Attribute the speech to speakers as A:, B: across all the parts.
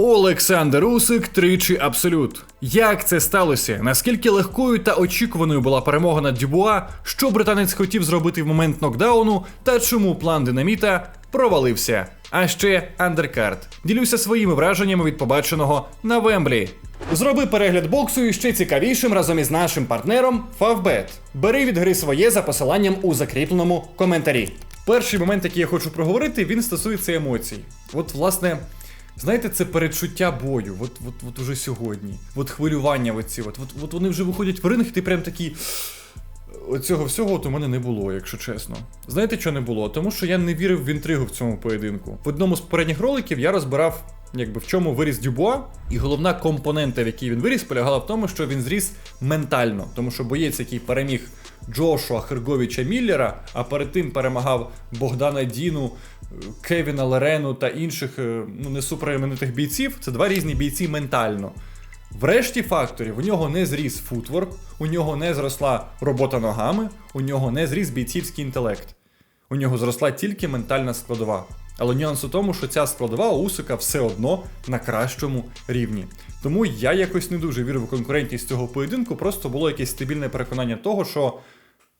A: Олександр Усик тричі абсолют. Як це сталося? Наскільки легкою та очікуваною була перемога над Дюбуа? Що британець хотів зробити в момент нокдауну? Та чому план динаміта провалився? А ще андеркарт. Ділюся своїми враженнями від побаченого на Вемблі. Зроби перегляд боксу і ще цікавішим разом із нашим партнером Favbet. Бери від гри своє за посиланням у закріпленому коментарі. Перший момент, який я хочу проговорити, він стосується емоцій. От, власне, знаєте, це передчуття бою. От, от, от уже сьогодні. От хвилювання оці. От, от, от вони вже виходять в ринг, і ти прям такий. Оцього всього от у мене не було, якщо чесно. Знаєте, що не було? Тому що я не вірив в інтригу в цьому поєдинку. В одному з попередніх роликів я розбирав, якби в чому виріс Дюбуа, і головна компонента, в якій він виріс, полягала в тому, що він зріс ментально. Тому що боєць, який переміг Джошуа Херговіча Міллера, а перед тим перемагав Богдана Діну, Кевіна Лерену та інших е, ну не суперіменитих бійців. Це два різні бійці ментально. В решті факторів у нього не зріс футворк, у нього не зросла робота ногами, у нього не зріс бійцівський інтелект. У нього зросла тільки ментальна складова. Але нюанс у тому, що ця складова у Усика все одно на кращому рівні. Тому я якось не дуже вірю в конкурентність цього поєдинку, просто було якесь стабільне переконання того, що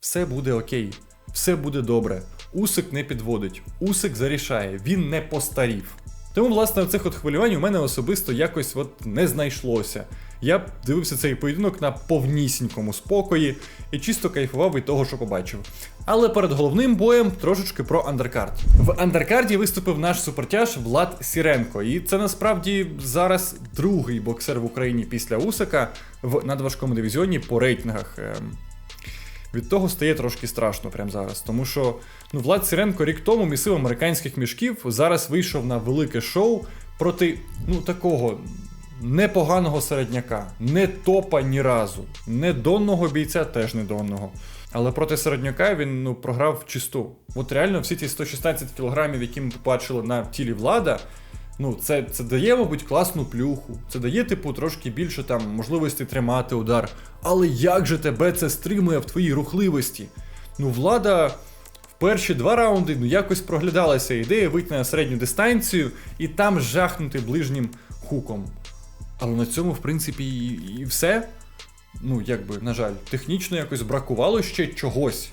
A: все буде окей, все буде добре. Усик не підводить, Усик зарішає, він не постарів. Тому, власне, цих от хвилювань у мене особисто якось от не знайшлося. Я дивився цей поєдинок на повнісінькому спокої і чисто кайфував від того, що побачив. Але перед головним боєм трошечки про андеркард. В андеркарді виступив наш супертяж Влад Сіренко, і це насправді зараз другий боксер в Україні після Усика в надважкому дивізіоні по рейтингах. Від того стає трошки страшно прямо зараз. Тому що ну, Влад Сіренко рік тому місив американських мішків, зараз вийшов на велике шоу проти ну, такого непоганого середняка, не топа ні разу, не донного бійця теж не донного. Але проти середняка він ну, програв чисту. От реально всі ті 116 кілограмів, які ми побачили на тілі влада. Ну, це це дає, мабуть, класну плюху. Це дає, типу, трошки більше там можливості тримати удар. Але як же тебе це стримує в твоїй рухливості? Ну, влада в перші два раунди ну, якось проглядалася ідея вийти на середню дистанцію і там жахнути ближнім хуком. Але на цьому, в принципі, і, і все. Ну, якби, на жаль, технічно якось бракувало ще чогось.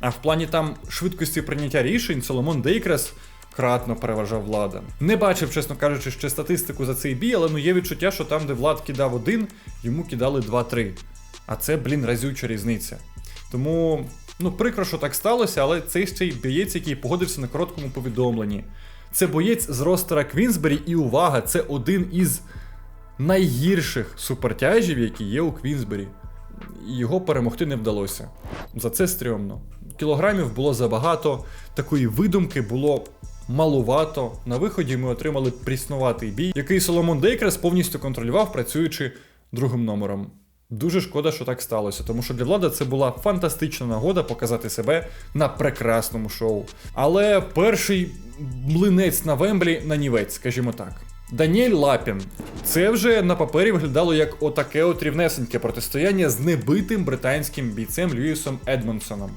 A: А в плані там швидкості прийняття рішень Соломон Дейкрес кратно переважав влада. Не бачив, чесно кажучи, ще статистику за цей бій, але ну є відчуття, що там, де влад кидав один, йому кидали 2-3. А це, блін, разюча різниця. Тому, ну, прикро, що так сталося, але цей ще й боєць, який погодився на короткому повідомленні. Це боєць з ростера Квінсбері, і увага, це один із найгірших супертяжів, які є у Квінсбері. Його перемогти не вдалося. За це стрьомно. Кілограмів було забагато, такої видумки було малувато. На виході ми отримали пріснуватий бій, який Соломон Дейкрес повністю контролював, працюючи другим номером. Дуже шкода, що так сталося, тому що для влада це була фантастична нагода показати себе на прекрасному шоу. Але перший млинець на Вемблі нанівець, скажімо так. Даніель Лапін. Це вже на папері виглядало як отаке от рівнесеньке протистояння з небитим британським бійцем Льюісом Едмонсоном.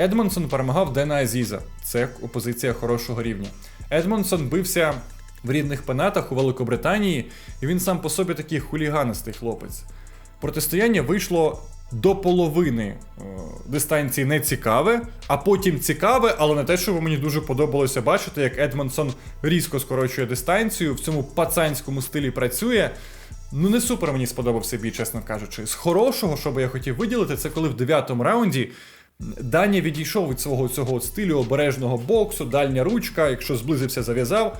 A: Едмонсон перемагав Дена Азіза. Це опозиція хорошого рівня. Едмонсон бився в рідних пенатах у Великобританії, і він сам по собі такий хуліганистий хлопець. Протистояння вийшло до половини о, дистанції не цікаве, а потім цікаве, але не те, що мені дуже подобалося бачити, як Едмонсон різко скорочує дистанцію, в цьому пацанському стилі працює. Ну, не супер мені сподобався бій, чесно кажучи. З хорошого, що би я хотів виділити, це коли в дев'ятому раунді Даня відійшов від свого цього стилю обережного боксу, дальня ручка, якщо зблизився, зав'язав.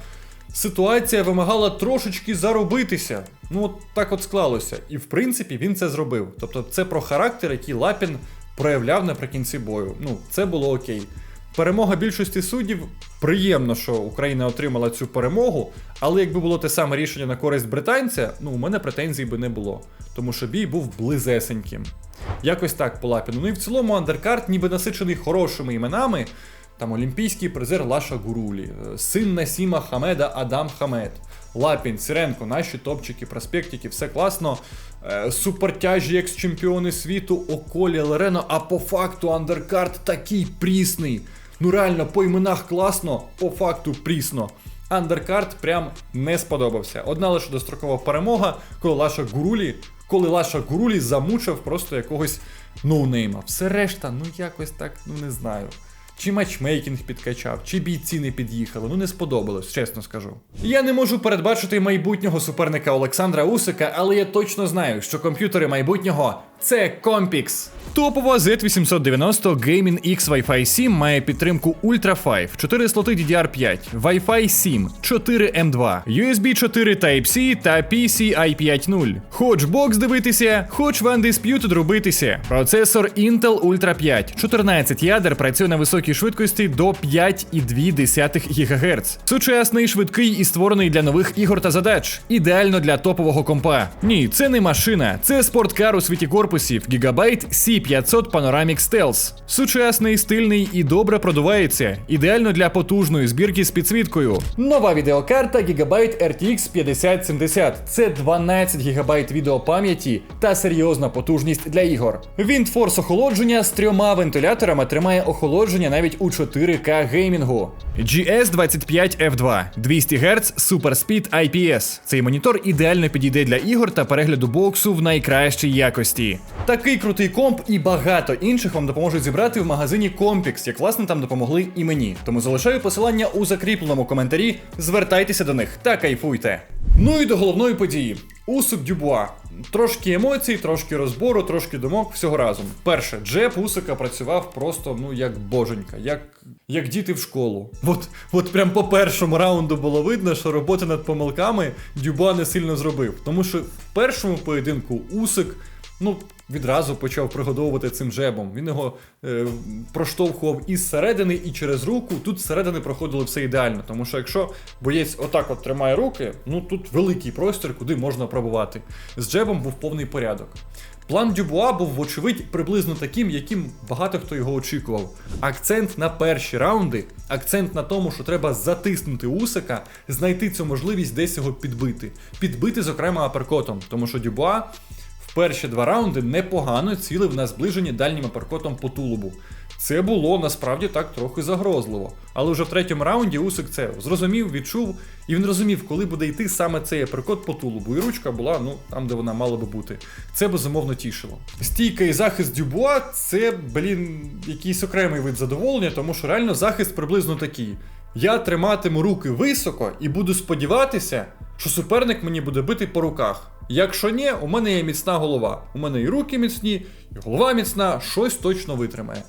A: Ситуація вимагала трошечки заробитися. Ну, от так от склалося. І в принципі він це зробив. Тобто, це про характер, який Лапін проявляв наприкінці бою. Ну, це було окей. Перемога більшості суддів. Приємно, що Україна отримала цю перемогу, але якби було те саме рішення на користь британця, ну у мене претензій би не було, тому що бій був близесеньким. Якось так по Лапіну. Ну і в цілому андеркарт ніби насичений хорошими іменами. Там олімпійський призер Лаша Гурулі, син Насіма Хамеда Адам Хамед, Лапін, Сіренко, наші топчики, проспектики, все класно. Е, супертяжі екс-чемпіони світу, Околі Лерено, а по факту андеркарт такий прісний. Ну реально, по іменах класно, по факту прісно. Андеркарт прям не сподобався. Одна лише дострокова перемога, коли Лаша Гурулі, коли Лаша Гурулі замучив просто якогось ноунейма. Все решта, ну якось так, ну не знаю. Чи матчмейкінг підкачав, чи бійці не під'їхали, ну не сподобалось, чесно скажу. Я не можу передбачити майбутнього суперника Олександра Усика, але я точно знаю, що комп'ютери майбутнього це Compix. Топова Z890 Gaming X Wi-Fi 7 має підтримку Ultra 5, 4 слоти DDR5, Wi-Fi 7, 4 M2, USB 4 Type-C та PCI 5.0. Хоч бокс дивитися, хоч в Undisputed робитися. Процесор Intel Ultra 5, 14 ядер працює на високій швидкості до 5,2 ГГц. Сучасний, швидкий і створений для нових ігор та задач. Ідеально для топового компа. Ні, це не машина, це спорткар у світі корпусів Gigabyte C500 Panoramic Stealth. Сучасний, стильний і добре продувається. Ідеально для потужної збірки з підсвіткою. Нова відеокарта Gigabyte RTX 5070. Це 12 ГБ відеопам'яті та серйозна потужність для ігор. Віндфорс охолодження з трьома вентиляторами тримає охолодження навіть у 4К геймінгу. GS25F2 200 Гц Super Speed IPS. Цей монітор ідеально підійде для ігор та перегляду боксу в найкращій якості. Такий крутий комп і багато інших вам допоможуть зібрати в магазині Compix, як власне там допомогли і мені. Тому залишаю посилання у закріпленому коментарі. Звертайтеся до них та кайфуйте. Ну і до головної події. Усик Дюбуа. Трошки емоцій, трошки розбору, трошки думок, всього разом. Перше, Джеб Усика працював просто, ну, як боженька, як, як діти в школу. От, от прям по першому раунду було видно, що роботи над помилками Дюбуа не сильно зробив. Тому що в першому поєдинку Усик, ну, відразу почав пригодовувати цим джебом. Він його е, проштовхував із середини і через руку. Тут зсередини проходило все ідеально. Тому що якщо боєць отак от тримає руки, ну тут великий простір, куди можна пробувати. З джебом був повний порядок. План Дюбуа був, вочевидь, приблизно таким, яким багато хто його очікував. Акцент на перші раунди, акцент на тому, що треба затиснути Усика, знайти цю можливість десь його підбити. Підбити, зокрема, аперкотом, тому що Дюбуа перші два раунди непогано цілив на зближенні дальнім аперкотом по тулубу. Це було насправді так трохи загрозливо. Але вже в третьому раунді Усик це зрозумів, відчув, і він розумів, коли буде йти саме цей аперкот по тулубу. І ручка була ну там, де вона мала би бути. Це безумовно тішило. Стійка і захист Дюбуа це, блін, якийсь окремий вид задоволення, тому що реально захист приблизно такий. Я триматиму руки високо і буду сподіватися, що суперник мені буде бити по руках. Якщо ні, у мене є міцна голова. У мене і руки міцні, і голова міцна, щось точно витримає.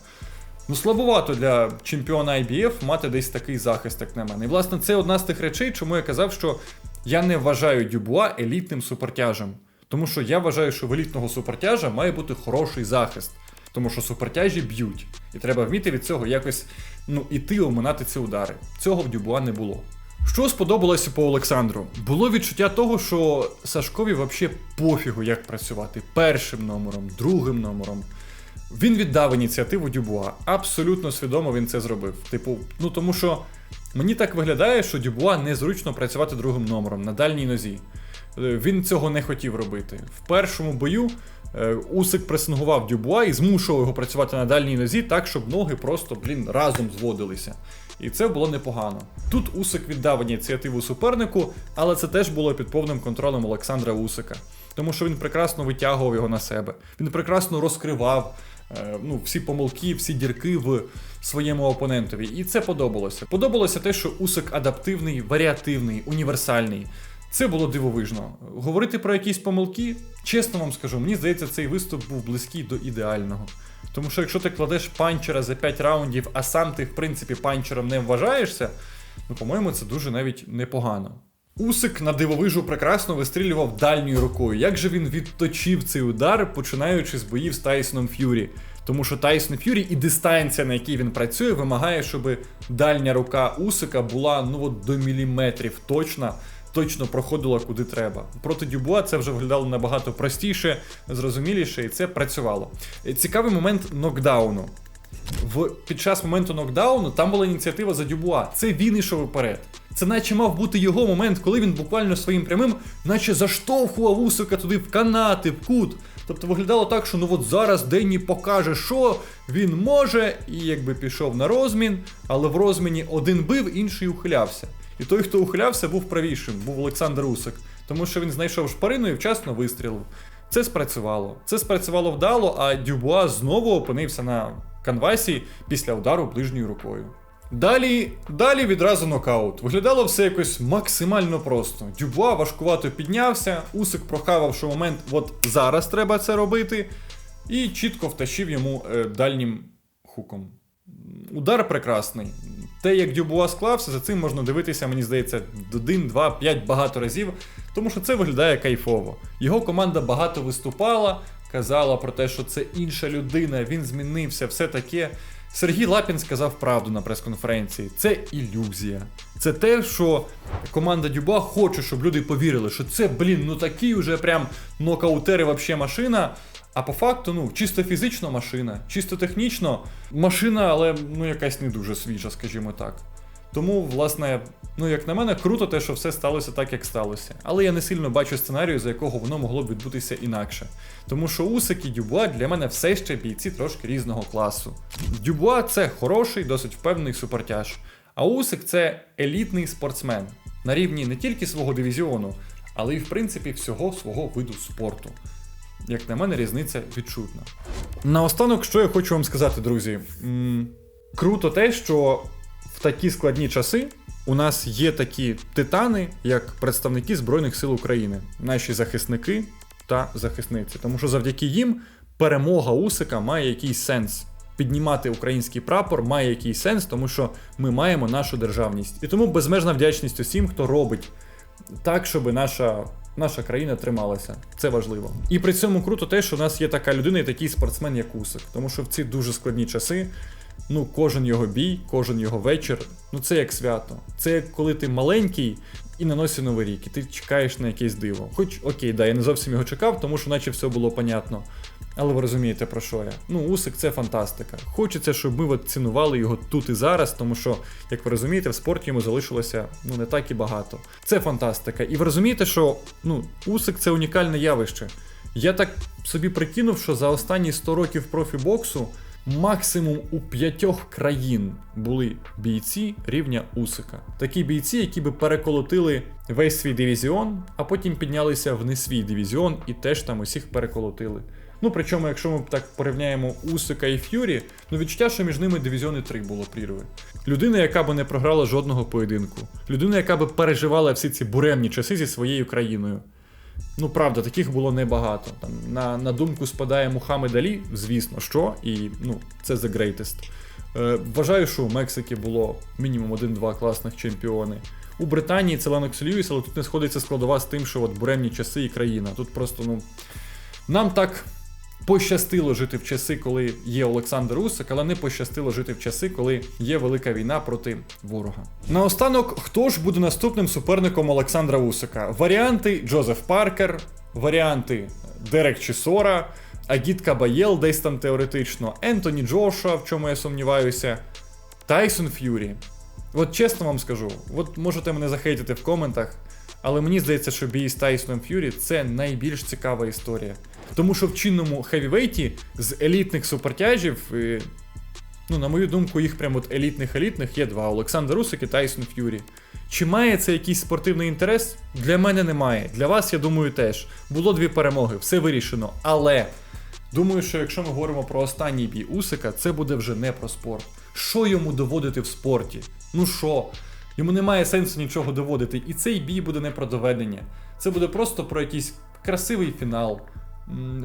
A: Ну, слабовато для чемпіона IBF мати десь такий захист, як на мене. І власне це одна з тих речей, чому я казав, що я не вважаю Дюбуа елітним супертяжем. Тому що я вважаю, що в елітного супертяжа має бути хороший захист. Тому що супертяжі б'ють. І треба вміти від цього якось ну, іти оминати ці удари. Цього в Дюбуа не було. Що сподобалося по Олександру? Було відчуття того, що Сашкові взагалі пофігу, як працювати першим номером, другим номером. Він віддав ініціативу Дюбуа. Абсолютно свідомо він це зробив. Типу, ну тому що мені так виглядає, що Дюбуа незручно працювати другим номером на дальній нозі. Е, Він цього не хотів робити. В першому бою е, Усик пресингував Дюбуа і змушував його працювати на дальній нозі так, щоб ноги просто, блін, разом зводилися. І це було непогано. Тут Усик віддав ініціативу супернику, але це теж було під повним контролем Олександра Усика. Тому що він прекрасно витягував його на себе. Він прекрасно розкривав е, ну, всі помилки, всі дірки в своєму опонентові. І це подобалося. Подобалося те, що Усик адаптивний, варіативний, універсальний. Це було дивовижно. Говорити про якісь помилки, чесно вам скажу, мені здається, цей виступ був близький до ідеального. Тому що якщо ти кладеш панчера за 5 раундів, а сам ти, в принципі, панчером не вважаєшся, ну, по-моєму, це дуже навіть непогано. Усик на дивовижу прекрасно вистрілював дальньою рукою. Як же він відточив цей удар, починаючи з боїв з Тайсоном Ф'юрі? Тому що Тайсон Ф'юрі і дистанція, на якій він працює, вимагає, щоб дальня рука Усика була ну от до міліметрів точна, точно проходила куди треба. Проти Дюбуа це вже виглядало набагато простіше, зрозуміліше, і це працювало. Е, Цікавий момент нокдауну. В, під час моменту нокдауну там була ініціатива за Дюбуа. Це він ішов вперед. Це наче мав бути його момент, коли він буквально своїм прямим, наче заштовхував Усика туди в канати, в кут. Тобто виглядало так, що ну от зараз Денні покаже, що він може, і якби пішов на розмін, але в розміні один бив, інший ухилявся. І той, хто ухилявся, був правішим, був Олександр Усик, тому що він знайшов шпарину і вчасно вистрілив. Це спрацювало. Це спрацювало вдало, а Дюбуа знову опинився на канвасі після удару ближньою рукою. Далі, далі відразу нокаут. Виглядало все якось максимально просто. Дюбуа важкувато піднявся, Усик прохавав, що момент, от зараз треба це робити, і чітко втащив йому е, дальнім хуком. Удар прекрасний. Те, як Дюбуа склався, за цим можна дивитися, мені здається, один, два, п'ять багато разів, тому що це виглядає кайфово. Його команда багато виступала, казала про те, що це інша людина, він змінився, все таке. Сергій Лапін сказав правду на прес-конференції. Це ілюзія. Це те, що команда Дюба хоче, щоб люди повірили, що це, блін, ну такий уже прям нокаутери вообще машина. А по факту, ну, чисто фізично машина, чисто технічно машина, але ну якась не дуже свіжа, скажімо так. Тому, власне, ну як на мене, круто те, що все сталося так, як сталося. Але я не сильно бачу сценарію, за якого воно могло б відбутися інакше. Тому що Усик і Дюбуа для мене все ще бійці трошки різного класу. Дюбуа це хороший, досить впевнений супертяж. А Усик це елітний спортсмен на рівні не тільки свого дивізіону, але й в принципі всього свого виду спорту. Як на мене, різниця відчутна. Наостанок, що я хочу вам сказати, друзі. М, Круто те, що в такі складні часи у нас є такі титани, як представники Збройних сил України, наші захисники та захисниці. Тому що завдяки їм перемога Усика має якийсь сенс. Піднімати український прапор має якийсь сенс, тому що ми маємо нашу державність. І тому безмежна вдячність усім, хто робить так, щоб наша, наша країна трималася. Це важливо. І при цьому круто те, що у нас є така людина і такий спортсмен, як Усик. Тому що в ці дуже складні часи, ну, кожен його бій, кожен його вечір, ну це як свято. Це як коли ти маленький і на новий рік, і ти чекаєш на якесь диво. Хоч окей, да, я не зовсім його чекав, тому що наче все було понятно. Але ви розумієте про що я. Ну, Усик це фантастика. Хочеться, щоб ми от цінували його тут і зараз, тому що, як ви розумієте, в спорті йому залишилося ну не так і багато. Це фантастика. І ви розумієте, що ну, Усик це унікальне явище. Я так собі прикинув, що за останні 100 років профібоксу максимум у п'ятьох країн були бійці рівня Усика. Такі бійці, які би переколотили весь свій дивізіон, а потім піднялися в не свій дивізіон і теж там усіх переколотили. Ну, причому, якщо ми так порівняємо Усика і Ф'юрі, ну відчуття, що між ними дивізіони 3 було прірви. Людина, яка би не програла жодного поєдинку. Людина, яка би переживала всі ці буремні часи зі своєю країною. Ну, правда, таких було небагато. Там, на, на думку спадає Мухаммед Алі, звісно, що, і ну, це the greatest. Е, вважаю, що у Мексики було мінімум один-два класних чемпіони. У Британії це Ленокс Льюіс, але тут не сходиться складова з тим, що от буремні часи і країна. Тут просто, ну. Нам так пощастило жити в часи, коли є Олександр Усик, але не пощастило жити в часи, коли є велика війна проти ворога. Наостанок, хто ж буде наступним суперником Олександра Усика? Варіанти Джозеф Паркер, варіанти Дерек Чісора, Агіт Кабаєл десь там теоретично, Ентоні Джоша, в чому я сумніваюся, Тайсон Ф'юрі. От чесно вам скажу, от можете мене захейтити в коментах, але мені здається, що бій з Тайсоном Ф'юрі це найбільш цікава історія. Тому що в чинному хевівейті з елітних супертяжів, е, ну, на мою думку, їх прям от елітних-елітних є два: Олександр Усик і Тайсон Ф'юрі. Чи має це якийсь спортивний інтерес? Для мене немає. Для вас, я думаю, теж. Було дві перемоги, все вирішено. Але думаю, що якщо ми говоримо про останній бій Усика, це буде вже не про спорт. Що йому доводити в спорті? Ну що? Йому немає сенсу нічого доводити. І цей бій буде не про доведення. Це буде просто про якийсь красивий фінал,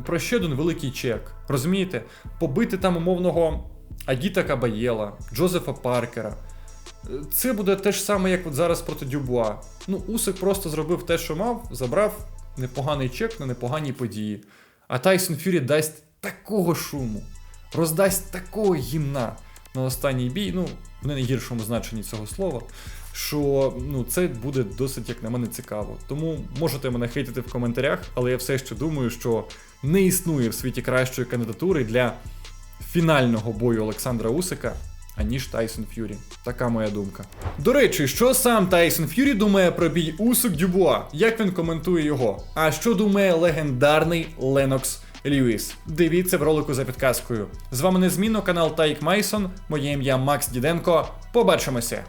A: про ще один великий чек. Розумієте? Побити там умовного Агіта Кабаєла, Джозефа Паркера. Це буде те ж саме, як от зараз проти Дюбуа. Ну, Усик просто зробив те, що мав, забрав непоганий чек на непогані події. А Тайсон Фюрі дасть такого шуму, роздасть такого гімна на останній бій, ну, в найгіршому значенні цього слова, що ну, це буде досить, як на мене, цікаво. Тому можете мене хейтити в коментарях, але я все ще думаю, що не існує в світі кращої кандидатури для фінального бою Олександра Усика. Аніж Тайсон Ф'юрі. Така моя думка. До речі, що сам Тайсон Ф'юрі думає про бій Усик Дюбуа? Як він коментує його? А що думає легендарний Ленокс Льюіс? Дивіться в ролику за підказкою. З вами незмінно канал Тайк Майсон. Моє ім'я Макс Діденко. Побачимося!